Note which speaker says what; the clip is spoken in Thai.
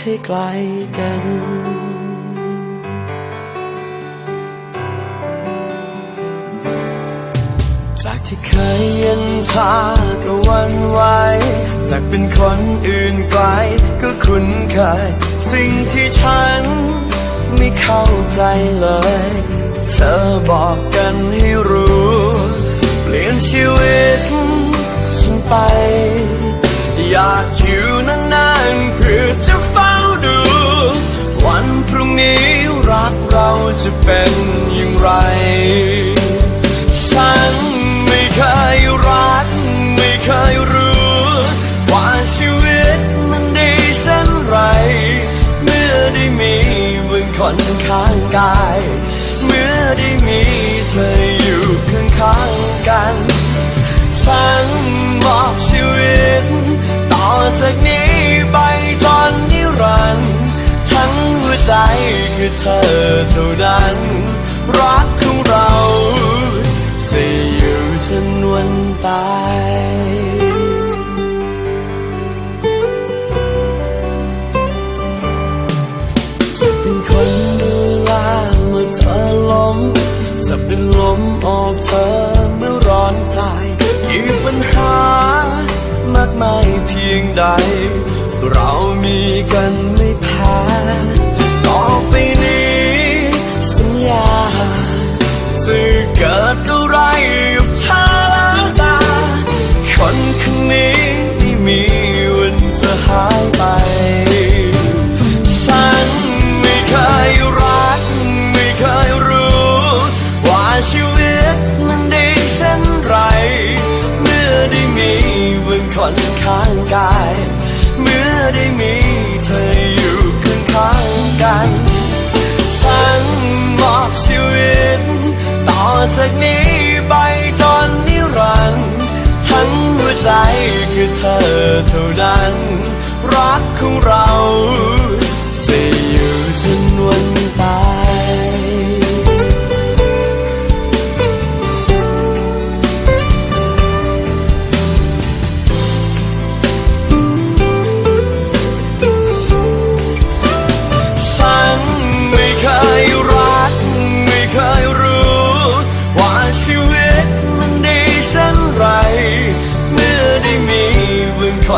Speaker 1: ให้ไกลกัน จากที่เคยเย็นชาก็วันไหวแต่เป็นคนอื่นไกลก็คุ้นเคย สิ่งที่ฉันไม่เข้าใจเลย เธอบอกกันให้รู้ เปลี่ยนชีวิตฉันไป อยากอยู่นั้นานเพื่อจะเฝ้าดู วันพรุ่งนี้รักเราจะเป็นอย่างไร ฉันไม่เคยรัก ไม่เคยรู้ ว่าชีวิตมันดีเช่นไร เมื่อได้มีมึงคนข้างกาย เมื่อได้มีเธออยู่ข้างๆกัน ฉัน คือเธอเท่านั้น รักของเราจะอยู่จนวันตายจะเป็นคนดูแลเมื่อเธอล้มจะเป็นลมโอบเธอเมื่อร้อนใจอีกปัญหามากมายเพียงใด เรามีกันไม่แพ้ ไปนี้ สัญญาจะเกิดอะไรกับเธอแล้วตา คนคนนี้ไม่มีวันจะหายไป ฉันไม่เคยรัก ไม่เคยรู้ ว่าชีวิตมันดีเช่นไร เมื่อได้มีมึงคนข้างกาย เมื่อได้มีเธออยู่ข้างข้างๆกัน ฉันมอบชีวิต ต่อจากนี้ไปจนนิรันดร์ทั้งหัวใจคือเธอเท่านั้น รักของเรา